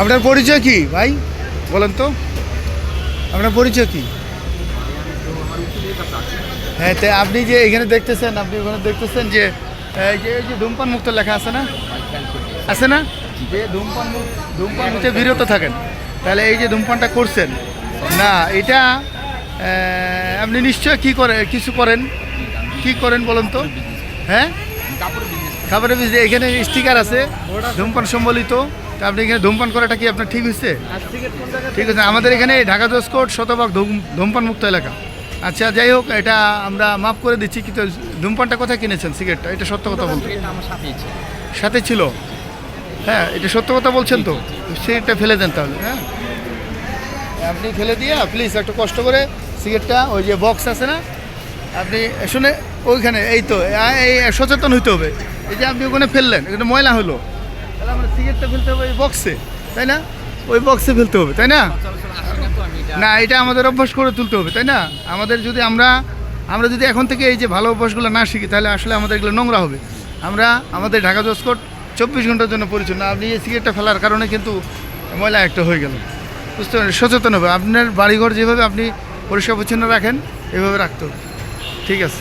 আপনার পরিচয় কি, ভাই? বলেন তো। আপনার পরিচয় কি? হ্যাঁ তো আপনি যে এখানে দেখতেছেন, আপনি ওখানে দেখতেছেন যে এই যে ধূমপান মুক্ত লেখা আছে না? আছে না? যে ধূমপান ধূমপান মুক্তে বিরত থাকেন। তাহলে এই যে ধূমপানটা করছেন, না, এটা আপনি নিশ্চয় কি করে কিছু করেন? কি করেন বলুন তো? হ্যাঁ? খাবারের বীজ এখানে স্টিকার আছে ধূমপান সম্বলিত। তা আপনি এখানে ধূমপান করাটা কি আপনার ঠিক হয়েছে? ঠিক আছে আমাদের এখানে ঢাকা দশ কোট শতভাগ ধূম- ধূমপান মুক্ত এলাকা। আচ্ছা যাই হোক এটা আমরা মাফ করে দিচ্ছি কিন্তু ধূমপানটা কোথায় কিনেছেন সিগারেটটা? এটা সত্য কথা বলতে। সাথে ছিল? হ্যাঁ এটা সত্য কথা বলছেন তো? সিগারেটটা ফেলে দেন তাহলে হ্যাঁ। আপনি ফেলে দিয়ে প্লিজ একটু কষ্ট করে সিগারেটটা ওই যে বক্স আছে না আপনি শুনে ওইখানে, এই তো এই সচেতন হইতে হবে। এই যে আপনি ওখানে ফেললেন, এটা ময়লা হলো। তাহলে আমরা সিগারেটটা ফেলতে হবে ওই বক্সে তাই না? ওই বক্সে ফেলতে হবে, তাই না? না, এটা আমাদের অভ্যাস করে তুলতে হবে, তাই না? আমাদের যদি আমরা আমরা যদি এখন থেকে এই যে ভালো অভ্যাসগুলো না শিখি, তাহলে আসলে আমাদের এগুলো নোংরা হবে। আমরা, আমাদের ঢাকা জসকোট চব্বিশ ঘণ্টার জন্য পরিচ্ছন্ন। আপনি এই সিগারেটটা ফেলার কারণে কিন্তু ময়লা একটা হয়ে গেল। বুঝতে পারেন সচেতন হবে। আপনার বাড়িঘর যেভাবে আপনি পরিষ্কার পরিচ্ছন্ন রাখেন, এভাবে রাখতে হবে। ঠিক আছে।